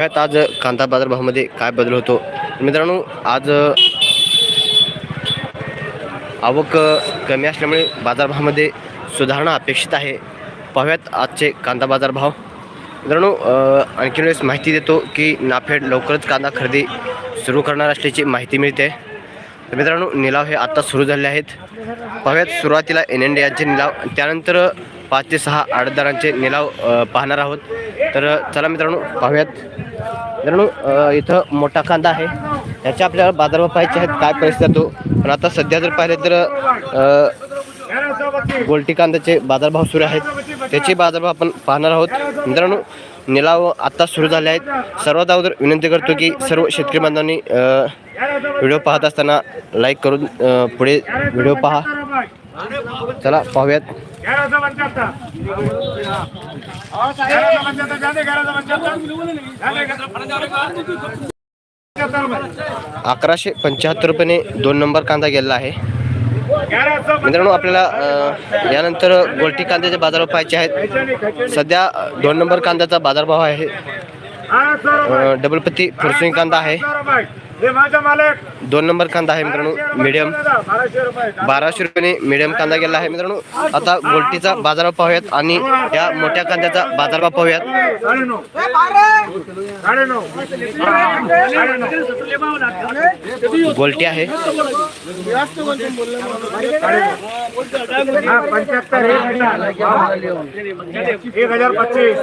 त्यात आज कांदा बाजारभावामध्ये काय बदल होतो. मित्रांनो आज आवक कमी असल्यामुळे बाजारभावामध्ये सुधारणा अपेक्षित आहे. पाहूयात आजचे कांदा बाजारभाव. मित्रांनो आणखीन आणखी वेळेस माहिती देतो की नाफेड लवकरच कांदा खरेदी सुरू करणार असल्याची माहिती मिळते. तर मित्रांनो निलाव हे आत्ता सुरू झाले आहेत. पाहूयात सुरुवातीला एन एन डी यांचे निलाव. त्यानंतर पाच ते सहा आडतदारांचे निलाव पाहणार आहोत. तर चला मित्रांनो पाहूयात. मित्रांनो इथं मोठा कांदा आहे. याच्या आपल्याला बाजारभाव पाहायचे आहेत. काय परिस्थिती जातो पण आता सध्या जर पाहिले तर गोलटी गोल्टी कांद्याचे बाजारभाव सुरू आहेत. त्याचे बाजारभाव आपण पाहणार आहोत. मित्रांनो निलाव आत्ता सुरू झाले आहेत. सर्वात अगोदर विनंती करतो की सर्व शेतकरी बांधवांनी व्हिडिओ पाहत असताना लाईक करून पुढे व्हिडिओ पहा. चला पाहूयात. ग्यारह सौ पंचहत्तर ग्यारह सौ पंचहत्तर जाने ग्यारह सौ पंचहत्तर जाने पंचहत्तर रुपये अकराशे पंच्याहत्तर रुपयाने दोन नंबर कांदा गेलेला आहे. मित्रांनो आपल्याला यानंतर गोल्टी कांद्याचे बाजारभाव पाहायचे आहेत. सध्या दोन नंबर कांद्याचा बाजारभाव आहे. आठ सौ रुपये अ, डबल पत्ती फुरसुई कांदा आहे. दोन नंबर कांदा आहे मित्रांनो मीडियम बाराशे रुपये. बाराशे रुपयाने मीडियम कांदा गेला आहे मित्रांनो. आता गोल्टीचा बाजारभाव पाहूयात आणि या मोठ्या कांद्याचा बाजारभाव पाहूयात. गोल्टी आहे. एक हजार पच्चीस.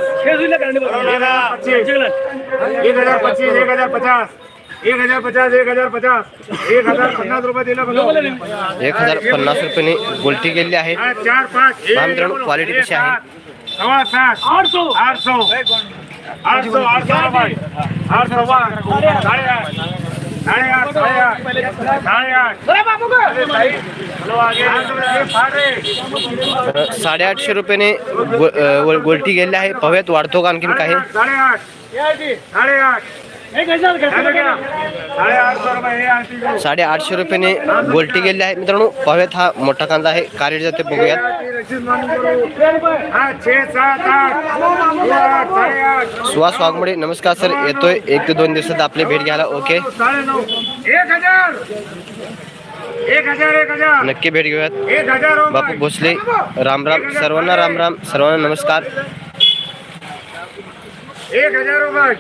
एक हजार पच्चीस एक हजार पचास. एक हजार पचास एक हजार पचास एक हजार पन्नास रुपये दिलं बघ एक हजार पन्नास रुपयाने गोल्टी गेलेली आहे. हा, चार पाच मित्रांनो, क्वालिटी कशी आहे? सव्वा सात आठ सौ आठ सौ आठ सौ आठ सौ रुपये आठ सौ वा साडे आठ साडे आठ साडे आठ साडेआठशे रुपयाने गोल्टी गेलेली आहे. पाहूयात वाढतो का आणखीन काही? साडे आठ साडे आठशे साडेआठशे रुपयाने गोलटी गेली आहे. मित्रांनो पाहूयात हा मोठा कांदा आहे. कारेट जाते बघूयात. सुहास वाघमोडे नमस्कार सर. येतोय. एक ते दोन दिवसात आपली भेट घ्यायला. ओके. नक्की भेट घेऊयात. बापू भोसले राम राम. सर्वांना राम राम. सर्वांना नमस्कार. एक हजार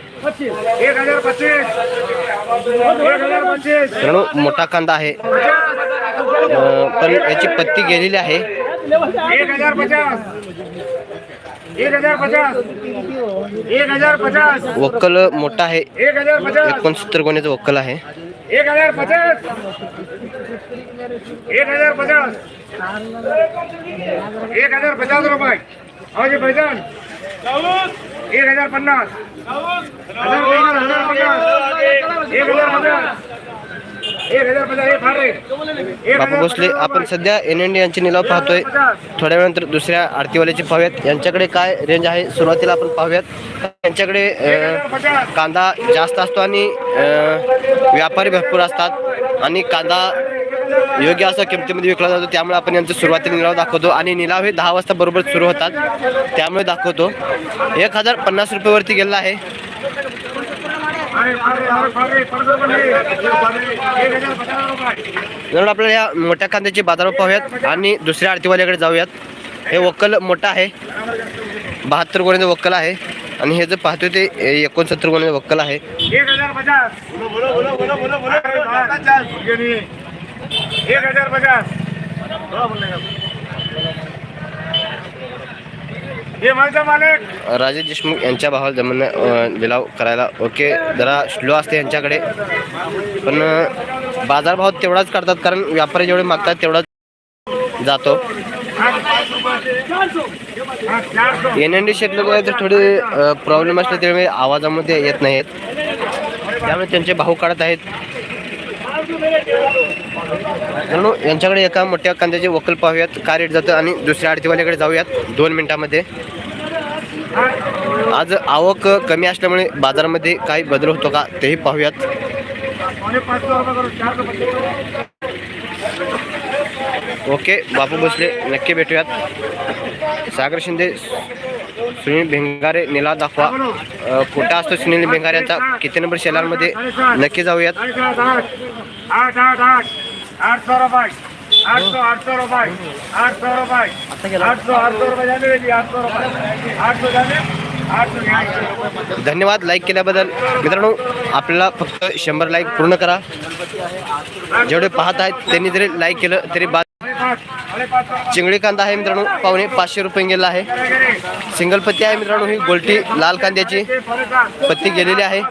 एक हजार पच्चीस मित्रांनो मोठा कांदा आहे पण याची पत्ती गेलेली आहे एक हजार पचास एक हजार पचास एक हजार पचास वक्कल मोठा आहे एक हजार पचास एकोणसत्तर गुन्ह्याचं वक्कल आहे एक हजार पचास एक हजार पचास एक हजार पचास रुपये और ये भाईजान एक हजार पन्नास. हजार पन्नास हजार पचास एक हजार पचास एक हजार हे फार बापू भोसले आपण. सध्या एन एन डी यांचे निलाव पाहतोय. थोड्या वेळानंतर दुसऱ्या आरतीवाल्याचे पाहूयात. यांच्याकडे काय रेंज आहे? सुरुवातीला आपण पाहूयात. यांच्याकडे कांदा जास्त असतो आणि अ, व्यापारी भरपूर असतात. आणि कांदा योग्य असा किमतीमध्ये विकला जातो. त्यामुळे आपण यांचं सुरुवातीला निलाव दाखवतो. आणि निलाव हे दहा वाजता बरोबर सुरू होतात. त्यामुळे दाखवतो. एक हजार पन्नास रुपयेवरती गेलेला आहे. म्हणून आपल्याला या मोठ्या कांद्याचे बाजार पाहूयात. आणि दुसऱ्या आरतीवाल्याकडे जाऊयात. हे वक्कल मोठं आहे. बहात्तर गुण्याचं वक्कल आहे. आणि हे जे पाहतोय ते एकोणसत्तर गुण्याचं वक्कल आहे. एक हजार पचास ये माझा मालक. राजेश देशमुख यांच्या भावाला जमन लिलाव करायला. ओके जरा स्लो असते यांच्याकडे. पण बाजारभाव तेवढाच काढतात कारण व्यापारी जेवढे मागतात तेवढाच जातो. एन एन डी शेतलं तर थोडे प्रॉब्लेम असले त्यामुळे आवाजामध्ये येत नाहीत. त्यामुळे त्यांचे भाव काढत आहेत. म्हणून यांच्याकडे एका मोठ्या कांद्याचे वकल पाहूयात. काय रेट जातं आणि दुसऱ्या आडतीवाल्याकडे जाऊयात दोन मिनिटामध्ये. आज आवक कमी असल्यामुळे बाजारामध्ये काही बदल होतो का तेही पाहूयात. ओके बापू भोसले नक्की भेटूयात. सागर शिंदे सुनील भेंगारे निला दाखवा. खोटा कुठं असतो सुनील भेंगारे यांचा किती नंबर शेलारमध्ये? नक्की जाऊयात. धन्यवाद लाईक केल्याबद्दल. मित्रांनो आपल्याला फक्त शंभर लाईक पूर्ण करा. जेवढे पाहत आहेत त्यांनी जरी लाईक केलं तरी बाद चिंगडी चिंगळी कांदा आहे मित्रांनो पावणे पाचशे रुपये गेला आहे. सिंगल पत्ती आहे मित्रांनो ही गोलटी लाल कांद्याची. पत्ती गेलेली आहे.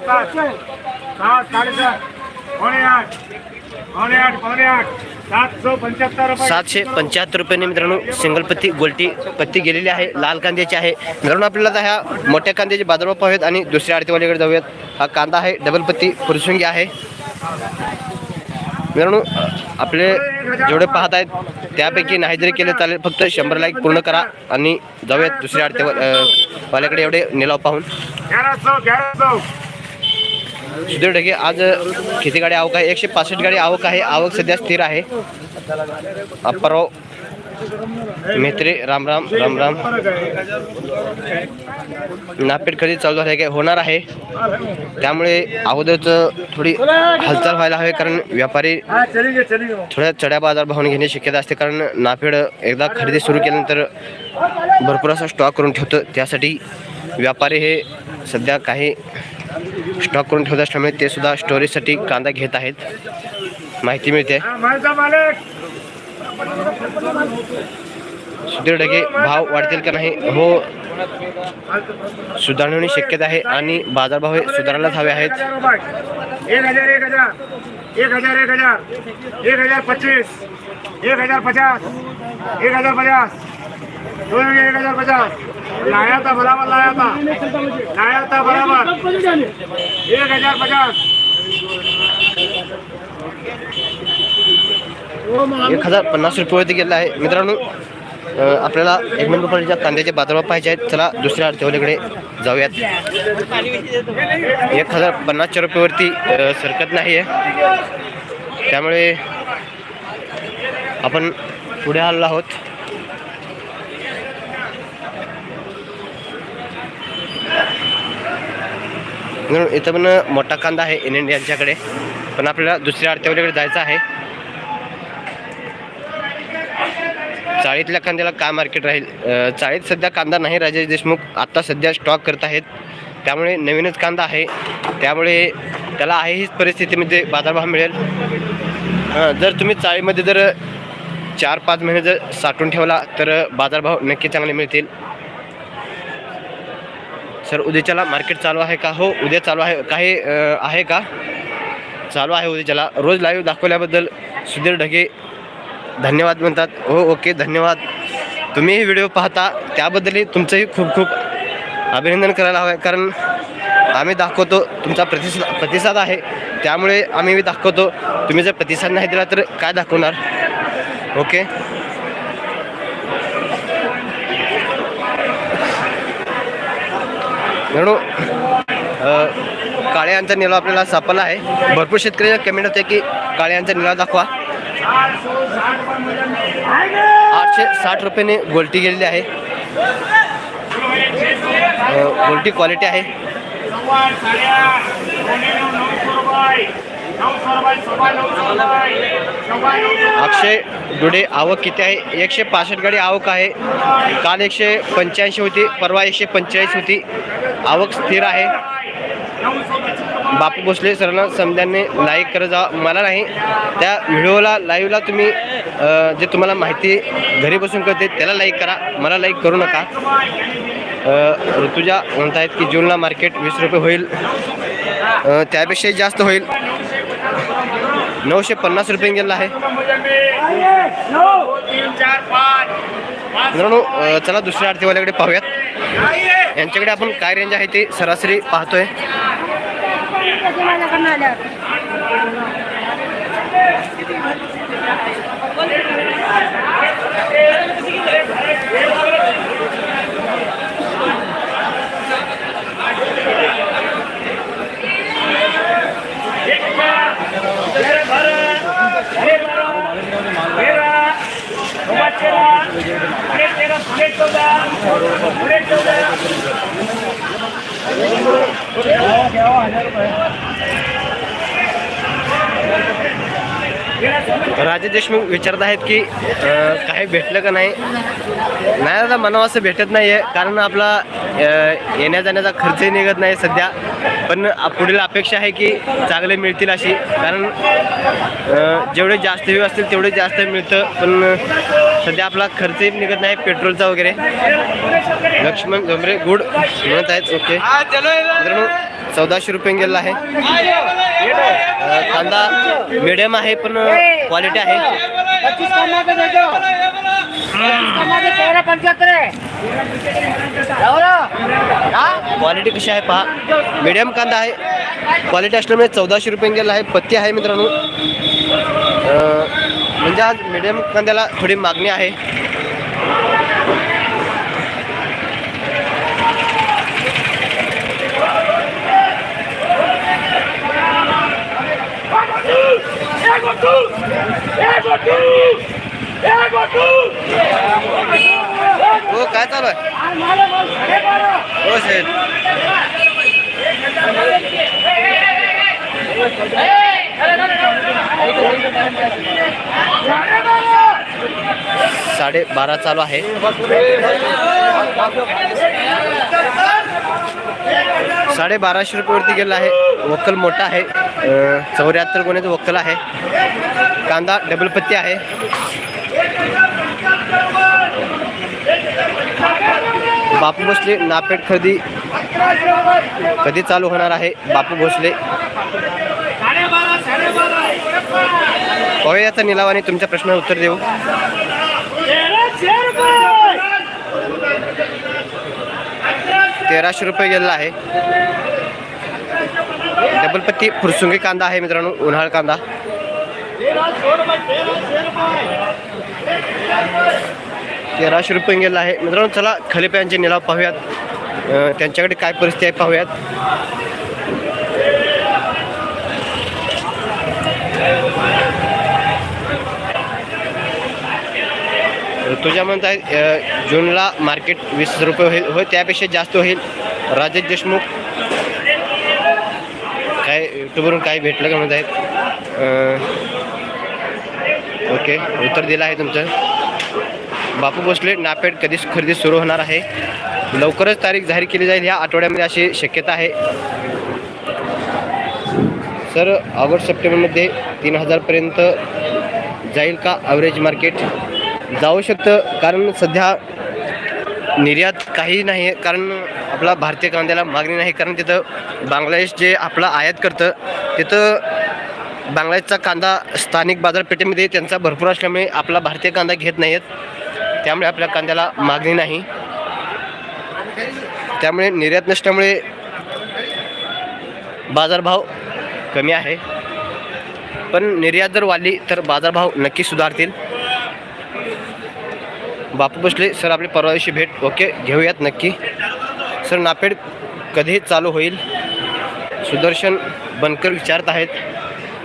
सातशे पंच्याहत्तर रुपये रुपयाने मित्रांनो सिंगल पत्ती गोलटी पत्ती गेलेली आहे लाल कांद्याची आहे. मित्रांनो आपल्याला ह्या मोठ्या कांद्याचे बाजारभाव पाहूयात आणि दुसऱ्या आरतीवाल्याकडे जाऊयात. हा कांदा आहे डबल पत्ती फुरसुंगी आहे. मित्रांनो आपले जेवढे पाहत आहेत त्यापैकी नाही जरी केले चालेल फक्त शंभर लाईक पूर्ण करा आणि जाऊयात दुसऱ्या आरती वाल्याकडे एवढे निलाव पाहून. सुधीर ढगे आज किती गाडी आवक आहे? एकशे पासष्ट गाडी आवक आहे आवक सध्या स्थिर आहे. परवा मेत्रे राम राम राम राम। नापेट खरेदी चालू झाली काय होणार आहे? त्यामुळे अगोदरच थोडी हालचाल व्हायला हवी कारण व्यापारी थोड्या चढ्या बाजार भावून घेण्याची शक्यता असते कारण नापेड एकदा खरेदी सुरू केल्यानंतर भरपूर असा स्टॉक करून ठेवतं. त्यासाठी व्यापारी हे सध्या काही स्टॉक करून ठेवत असल्यामुळे ते सुद्धा स्टोरेजसाठी कांदा घेत आहेत. माहिती मिळते. सुधीर ढगे भाव वाढतील का नाही हो सुधारण्याची शक्यता आहे आणि बाजारभाव हे सुधारायलाच हवे आहेत. एक हजार एक हजार. एक हजार एक हजार. एक हजार पच्चीस. एक हजार पचास. एक हजार पचास. दोन एक हजार पचास. लाया था बराबर लाया था लाया था बराबर. एक हजार पचास. एक हजार पन्नास रुपयेवरती गेलेला आहे. मित्रांनो आपल्याला एक मिनिट रुपयाच्या कांद्याचे बाजारभाव पाहिजे आहेत. चला दुसऱ्या अडचणीकडे जाऊयात. एक हजार पन्नासच्या रुपयेवरती सरकत नाही आहे. त्यामुळे आपण पुढे आलो आहोत. म्हणून इथं पण मोठा कांदा आहे इंडियन यांच्याकडे पण आपल्याला दुसऱ्या अडत्यावरीकडे जायचं आहे. चाळीतल्या कांद्याला काय मार्केट राहील? चाळीत सध्या कांदा नाही राजेश देशमुख आत्ता सध्या स्टॉक करत आहेत. त्यामुळे नवीनच कांदा आहे. त्यामुळे त्याला आहे हीच परिस्थितीमध्ये म्हणजे बाजारभाव मिळेल. जर तुम्ही चाळीमध्ये जर चार पाच महिने जर साठवून ठेवला तर बाजारभाव नक्की चांगले मिळतील. सर उद्याच्याला मार्केट चालू आहे का? हो उद्या चालू आहे. काही आहे का? चालू आहे उद्याच्याला. रोज लाईव्ह दाखवल्याबद्दल सुधीर ढगे धन्यवाद म्हणतात. हो ओके धन्यवाद. तुम्ही व्हिडिओ पाहता त्याबद्दलही तुमचंही खूप खूप अभिनंदन करायला हवं आहे. कारण आम्ही दाखवतो तुमचा प्रतिसाद प्रतिसाद आहे. त्यामुळे आम्ही दाखवतो. तुम्ही जर प्रतिसाद नाही दिला तर काय दाखवणार? ओके? म्हणून काळ्यांचा निलाव आपल्याला सापडला आहे. भरपूर शेतकऱ्यांना कमेंट होते की काळ्यांचा निलाव दाखवा. आठशे साठ रुपयाने गोल्टी गेलेली आहे. गोलटी गोल्टी क्वालिटी आहे. अक्षय डुडे आवक किती आहे? एकशे पासष्ट गाडी आवक आहे. काल एकशे पंच्याऐंशी होती परवा एकशे पंचेचाळीस होती. आवक स्थिर आहे. बापू भोसले सरांना समजाने लाईक करत जा. मला नाही. त्या व्हिडिओला लाईव्हला तुम्ही जे तुम्हाला माहिती घरी बसून कळते त्याला लाईक करा. मला लाईक करू नका. ऋतुजा म्हणत आहेत की जूनला मार्केट वीस रुपये होईल. त्यापेक्षाही जास्त होईल. नऊशे पन्नास रुपये गेला आहे. मित्रांनो चला दुसऱ्या आरतीवाल्याकडे पाहूयात. यांच्याकडे आपण काय रेंज आहे ते सरासरी पाहतोय. माझ्याकडनं आल्यावर तेरा तेरा तेरा पुढे चौदा पुढे चौदा राजे देशमुख विचारत आहेत की काही भेटलं का नाही? नाही दादा मनाव असं भेटत नाही आहे कारण आपला येण्या जाण्याचा खर्चही निघत नाही सध्या. पण पुढील अपेक्षा आहे की चांगले मिळतील अशी. कारण जेवढे जास्त व्ह्यू असतील तेवढे जास्त मिळतं. पण सध्या आपला खर्चही निघत नाही पेट्रोलचा वगैरे. लक्ष्मण झोंबरे गुड. म्हणत आहेत ओके. चौदाशे रुपये गेलेला आहे. कांदा मिडियम आहे पण क्वालिटी आहे. क्वालिटी कशी आहे पहा. मिडियम कांदा आहे. क्वालिटी असल्यामुळे चौदाशे रुपये गेला आहे. पत्ती आहे मित्रांनो. म्हणजे आज मिडियम कांद्याला थोडी मागणी आहे एक गोटू एक गोटू एक गोटू हो काय चालू आहे? हो साहेब साडे बारा चालू आहे. साडे बाराशे रुपयेवरती गेला आहे. वक्कल मोठा आहे. चौऱ्याहत्तर गुन्ह्याचं वक्कल आहे. कांदा डबल पत्ती आहे. बापू भोसले नापेट खरेदी कधी चालू होणार आहे? बापू भोसले. साडेबारा पाहूया याचा निलावाने तुमच्या प्रश्नाला उत्तर देऊ. तेराशे रुपये गेलेला आहे. डबल पत्ती फुरसुंगी कांदा आहे मित्रांनो उन्हाळ कांदा. तेराशे रुपये गेला आहे. मित्रांनो चला खलिप्यांचे निलाव पाहूयात. त्यांच्याकडे काय परिस्थिती आहे पाहूयात. तुझ्या म्हणत आहे जूनला मार्केट वीस रुपये होईल होय त्यापेक्षा जास्त होईल. राजेश देशमुख युट्यूबवरून काय भेटलं का म्हणत आहेत ओके उत्तर दिलं आहे तुमचं. बापू भोसले नापेड कधी खरेदी सुरू होणार आहे. लवकरच तारीख जाहीर केली जाईल ह्या आठवड्यामध्ये अशी शक्यता आहे. सर ऑगस्ट सप्टेंबरमध्ये तीन हजारपर्यंत जाईल का ॲव्हरेज मार्केट जाऊ शकतं कारण सध्या निर्यात काही नाही आहे. कारण आपला भारतीय कांद्याला मागणी नाही. कारण तिथं बांगलादेश जे आपला आयात करतं तिथं बांगलादेशचा कांदा स्थानिक बाजारपेठेमध्ये त्यांचा भरपूर असल्यामुळे आपला भारतीय कांदा घेत नाही आहेत त्यामुळे आपल्या कांद्याला मागणी नाही. त्यामुळे निर्यात नसल्यामुळे बाजारभाव कमी आहे. पण निर्यात जर वाढली तर बाजारभाव नक्की सुधारतील. बापू बसले सर आपली परवा दिवशी भेट. ओके घेऊयात नक्की. सर नापेड कधी चालू होईल? सुदर्शन बनकर विचारत आहेत.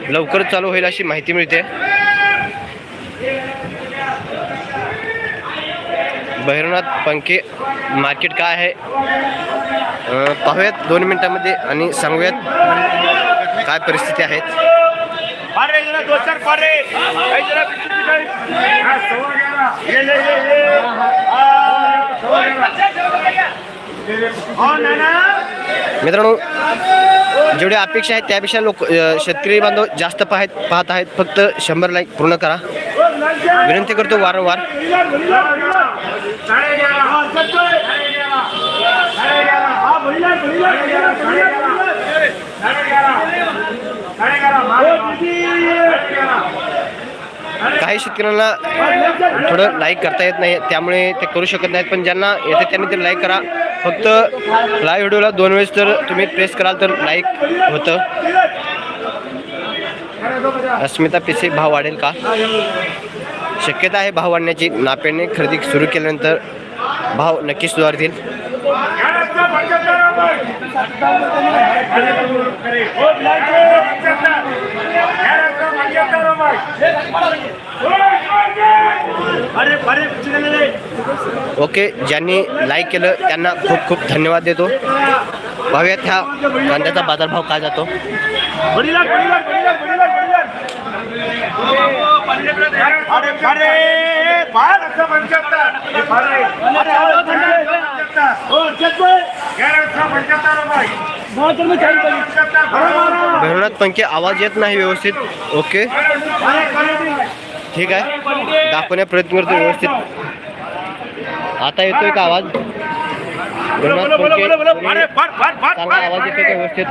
लवकर चालू होईल अशी माहिती मिळते. भैरवनाथ पंखे मार्केट काय आहे? पाहूयात दोन मिनटामध्ये आणि सांगूयात काय परिस्थिती आहेत. ये, मित्रांनो जेवढी अपेक्षा आहेत त्यापेक्षा लोक शेतकरी बांधव जास्त पाहत पाहत आहेत. फक्त शंभर लाईक पूर्ण करा. विनंती करतो वारंवार. काही शेतकऱ्यांना थोडं लाईक करता येत नाही त्यामुळे ते करू शकत नाहीत. पण ज्यांना येते त्यांनी ते लाईक करा. फक्त लाईव्ह व्हिडिओला दोन वेळेस जर तुम्ही प्रेस कराल तर लाईक होतं. अस्मिता पिसे भाव वाढेल का? शक्यता आहे भाव वाढण्याची. नापेडने खरेदी सुरू केल्यानंतर भाव नक्की सुधारतील. ओके ज्यांनी लाईक केलं त्यांना खूप खूप धन्यवाद देतो पाहूयात ह्या कांद्याचा बाजारभाव काय जातो फार असं पंच्याहत्तर भरणात पंखे आवाज येत नाही व्यवस्थित. ओके. ठीक आहे. दाखवण्या प्रयत्न करतो व्यवस्थित. आता येतोय का आवाज? भरणात पंखे. आवाज येतोय का व्यवस्थित?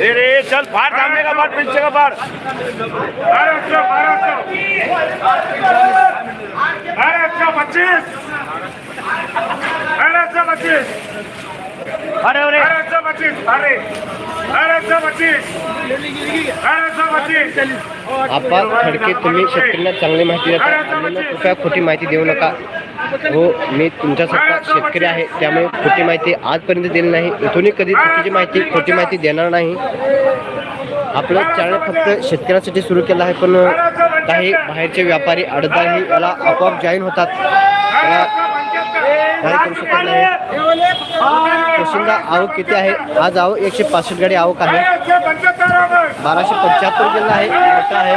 रे चल फार थांबने का बाद पिछे का बाद बारह सौ बारह सौ बारह सौ पच्चीस. बारह सौ पच्चीस. अरे अरे. बारह सौ पच्चीस. अरे. बारह सौ पच्चीस. बारह सौ पच्चीस. आपा खडके तुम्ही शेतकऱ्यांना चांगली माहिती अन्यांना कृपया खोटी माहिती देऊ नका. हो मी तुमच्यासारखा शेतकरी आहे त्यामुळे खोटी माहिती आजपर्यंत दिली नाही. इथूनही कधी चुकीची माहिती खोटी माहिती देणार नाही. आपलं चॅनल फक्त शेतकऱ्यांसाठी सुरू केलं आहे पण काही बाहेरचे व्यापारी अडदाही याला आपोआप जॉईन होतात. त्याला काही करू शकत नाही. पोशिंदा आवक किती आहे? आज आवक एकशे पासष्ट गाडी आवक आहे. बाराशे पंच्याहत्तर जिल्हा आहे मोठा आहे.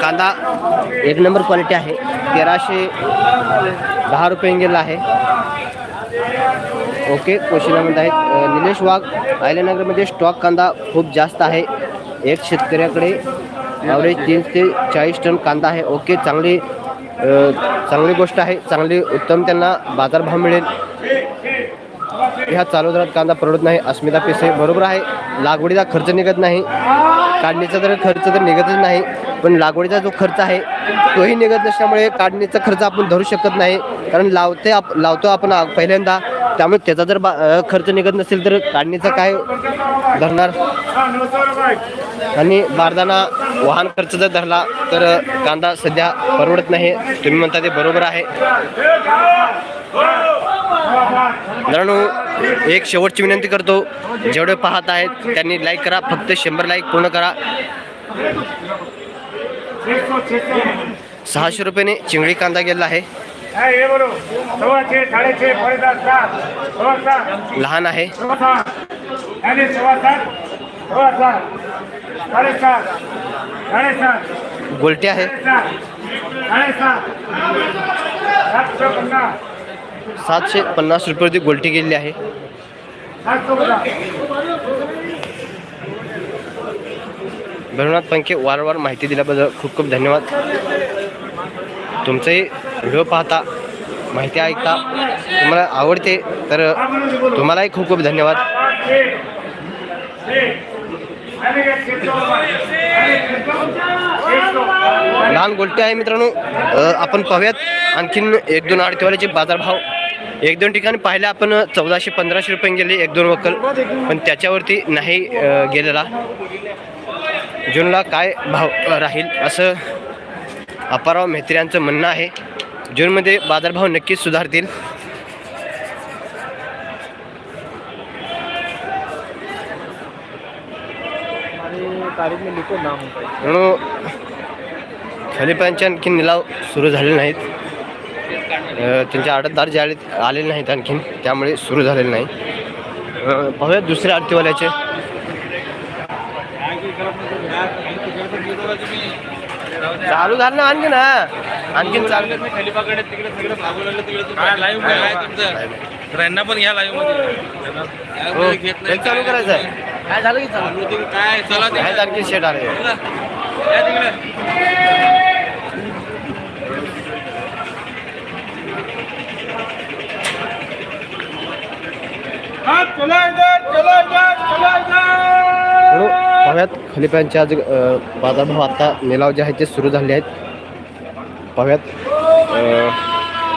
कांदा एक नंबर क्वालिटी आहे. तेराशे दहा रुपये गेला आहे. ओके कोशिलामध्ये आहेत. निलेश वाघ आयल्यानगरमध्ये स्टॉक कांदा खूप जास्त आहे. एक शेतकऱ्याकडे ॲव्हरेज तीन ते चाळीस टन कांदा आहे. ओके चांगली चांगली गोष्ट आहे. चांगली उत्तम त्यांना बाजारभाव मिळेल. ह्या चालू दरात कांदा परवडत नाही. अस्मिता पेसे बरोबर आहे. लागवडीचा खर्च निघत नाही. काढणीचा तर खर्च तर निघतच नाही पण लागवडीचा जो खर्च आहे तोही निघत नसल्यामुळे काढणीचा खर्च आपण धरू शकत नाही. कारण लावते आप लावतो आपण पहिल्यांदा त्यामुळे त्याचा जर बा खर्च निघत नसेल तर काढणीचा काय धरणार? आणि बारदाना वाहन खर्च जर धरला तर कांदा सध्या परवडत नाही. तुम्ही म्हणता ते बरोबर आहे. मित्रांनो एक शेवटची विनंती करतो. जेवढे पाहत आहेत त्यांनी लाईक करा. फक्त शंभर लाईक पूर्ण करा. सहाशे रुपयाने चिंगडी कांदा गेला आहे. हे बरो सव्वा छे साडेछे साडेसात सात सव्वा सात लहान आहे. सव्वा सात आणि सव्वा सात सव्वा सात साडेसात साडेसात गोलटी आहे. साडेसात साडेसात सातशे पन्नास सातशे पन्नास रुपये गोलटी गेलेली आहे. सातशे पंखे वारंवार माहिती दिल्याबद्दल खूप खूप धन्यवाद. तुमचंही व्हिडिओ पाहता माहिती ऐकता तुम्हाला आवडते तर तुम्हालाही खूप खूप धन्यवाद. लहान गोष्टी आहे मित्रांनो. आपण पाहूयात. आणखीन एक दोन आडतीवाल्याचे बाजारभाव. एक दोन ठिकाणी पाहिले आपण चौदाशे पंधराशे रुपये गेले एक दोन वक्कल. पण त्याच्यावरती नाही गेलेला. जूनला काय भाव राहील असं अपाराव मेहत्री यांचं म्हणणं आहे. जूनमध्ये बाजारभाव नक्कीच सुधारतील. म्हणून खलिपांचे आणखी निलाव सुरू झाले नाहीत. अ, त्यांचे आडतदार जे आले आलेले नाहीत आणखीन. त्यामुळे सुरू झालेले नाही. पाहूयात दुसऱ्या आरतीवाल्याचे. चालू झालं ना आणखी ना आणखीन चालू. खलिफाकडे तिकडे सगळं भागू लागलं तिकडे काय लाईव्ह काय तुमचं तर यांना पण घ्या लाईव्हमध्ये. हो, चालू करायचं आहे. काय झालं की चालू? काय चला आणखी शेट आले. पाव्यात खलिफांच्या आज बाजारभाव आता लिलाव जे आहेत ते सुरू झाले आहेत. पाव्यात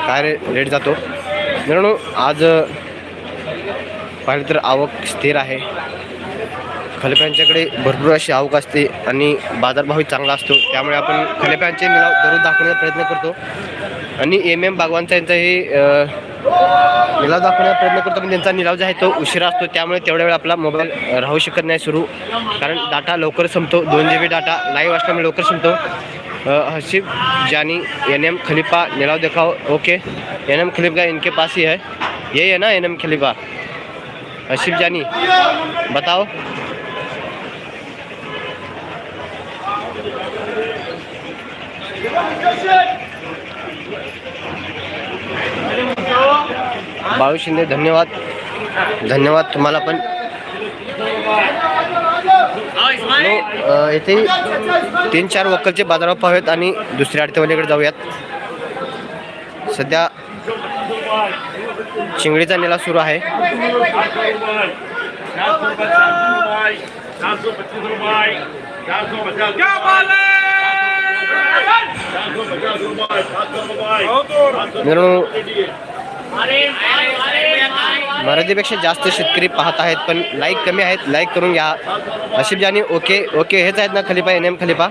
काय रे रेट जातो? मित्रांनो आज पाहिलं तर आवक स्थिर आहे. खलिफ्यांच्याकडे भरपूर अशी आवक असते आणि बाजारभावही चांगला असतो. त्यामुळे आपण खलिफ्यांचे लिलाव दररोज दाखवण्याचा प्रयत्न करतो. आणि एम एम बागवानचा यांचाही हे निलाव दाखवण्याचा प्रयत्न करतो पण त्यांचा निलाव जो आहे तो उशिरा असतो. त्यामुळे तेवढ्या वेळ आपला मोबाईल राहू शकत नाही सुरू. कारण डाटा लवकर संपतो. दोन जी बी डाटा लाईव्ह असल्यामुळे लवकर संपतो. अ, हसीब जानी एन एम खलीफा निलाव देखाओ ओके. एन एम खलीफा इनके पास ही है. यही है ना एन एम खलीफा? हसीब जानी बताओ. बाळू शिंदे धन्यवाद. धन्यवाद तुम्हाला पण. अ, येथे तीन चार वक्कलचे बाजारावर पाहूयात आणि दुसऱ्या आडतेवालीकडे जाऊयात. सध्या चिंगडीचा नेला सुरू आहे. मित्रांनो मराठीपेक्षा जास्त शेतकरी पाहत आहेत पण लाईक कमी आहेत. लाईक करून घ्या. अशिफ जानी ओके ओके हेच आहेत ना खलिफा एन एम खलिफा?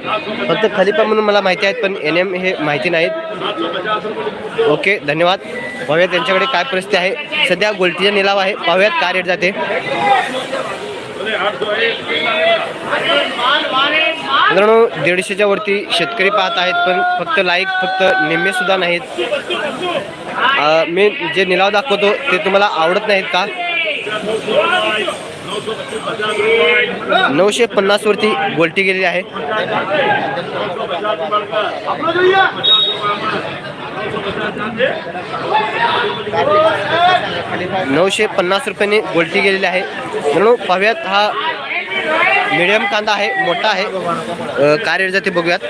फक्त खलिफा म्हणून मला माहिती आहेत पण एन एम हे माहिती नाहीत. ओके धन्यवाद. पाहूयात त्यांच्याकडे काय परिस्थिती आहे. सध्या गोलटीचा निलाव आहे. पाहूयात काय रेट जाते. मित्रांनो दीडशेच्या वरती शेतकरी पाहत आहेत पण फक्त लाईक फक्त निम्मे सुद्धा नाहीत. मी जे निलाव दाखवतो ते तुम्हाला आवडत नाहीत का? नऊशे पन्नास वरती गोलटी गेलेली आहे. नऊशे पन्नास रुपयाने गोलटी गेलेली आहे. म्हणून पाहूयात हा मिडियम कांदा आहे मोठा आहे. काय रेट जाते बघूयात.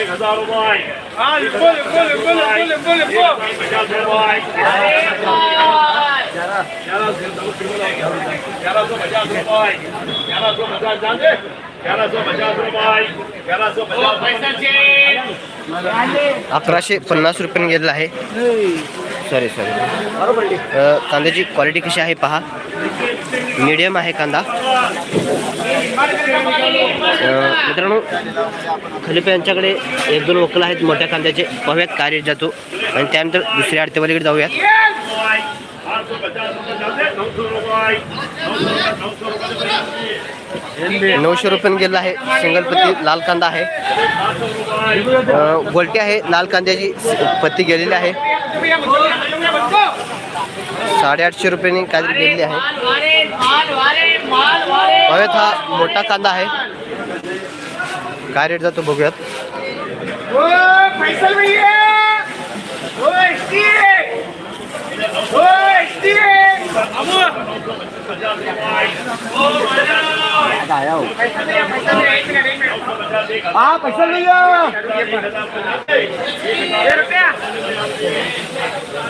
एक हजार रुपये पचास रुपये ग्यारह सौ पचास रुपये ग्यारह सौ पचास अकराशे पन्नास रुपये गेलेला आहे. सॉरी सॉरी कांद्याची क्वालिटी कशी आहे पहा. मीडियम आहे कांदा. मित्रांनो खलिपे यांच्याकडे एक दोन वकल आहेत मोठ्या कांद्याचे. पाहूयात काय रेट जातो. आणि त्यानंतर दुसऱ्या आडतेवालीकडे जाऊयात. रुपये नऊशे रुपयाने गेलेला आहे. सिंगल पत्ती लाल कांदा आहे. अ, गोलटी आहे. लाल कांद्याची पत्ती गेलेली आहे. साडेआठशे रुपयाने काहीतरी गेलेली आहे. पाहूयात हा मोठा कांदा आहे. काय रेट जातो बघूयात पैसा भैया ओ एसटी ओ एसटी पैसा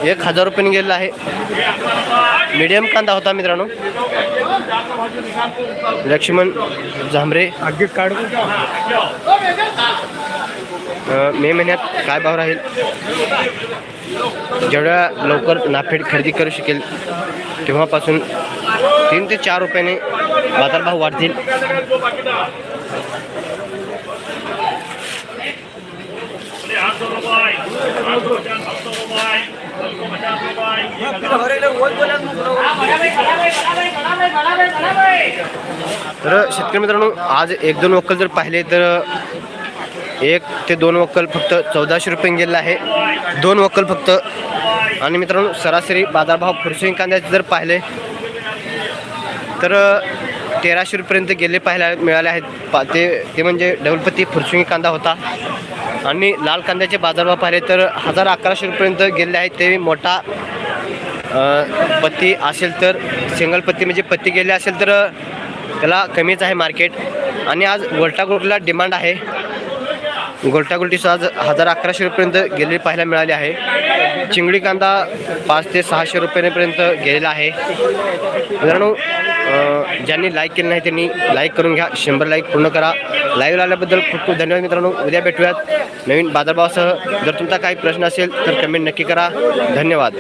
एक हजार रुपये गेलेला आहे. मीडियम कांदा होता मित्रांनो. लक्ष्मण झांबरे. अ, मे महिन्यात काय भाव राहील? जेवढ्या लवकर नाफेड खरेदी करू शकेल तेव्हापासून तीन ते चार रुपयाने बाजारभाव वाढतील. तर शेतकरी मित्रांनो आज एक दोन वक्कल जर पाहिले तर एक ते दोन वक्कल फक्त चौदाशे रुपये गेलेला आहे. दोन वक्कल फक्त. आणि मित्रांनो सरासरी बाजारभाव फुरसुई कांद्याचे जर पाहिले तर तेराशे रुपयेपर्यंत गेले पाहायला मिळाले आहेत. पा ते ते म्हणजे डबलपती फुरसुंगी कांदा होता. आणि लाल कांद्याचे बाजारभाव पाहिले तर हजार अकराशे रुपयेपर्यंत गेले आहेत. ते मोठा पत्ती असेल तर सिंगल पत्ती म्हणजे पत्ती गेले असेल तर त्याला कमीच आहे मार्केट. आणि आज गोल्टा ग्रुपला डिमांड आहे. गोल्टा गोल्टीचं हजार अकराशे रुपयेपर्यंत गेलेली पाहायला मिळाली आहे. चिंगडी कांदा पाच ते सहाशे रुपयेपर्यंत गेलेला आहे. मित्रांनो ज्यांनी लाईक केलं नाही त्यांनी लाईक करून घ्या. शंभर लाईक पूर्ण करा. लाईव्ह आल्याबद्दल खूप खूप धन्यवाद मित्रांनो. उद्या भेटूयात. नवीन बाजारभावासह. जर तुमचा काही प्रश्न असेल तर कमेंट नक्की करा. धन्यवाद.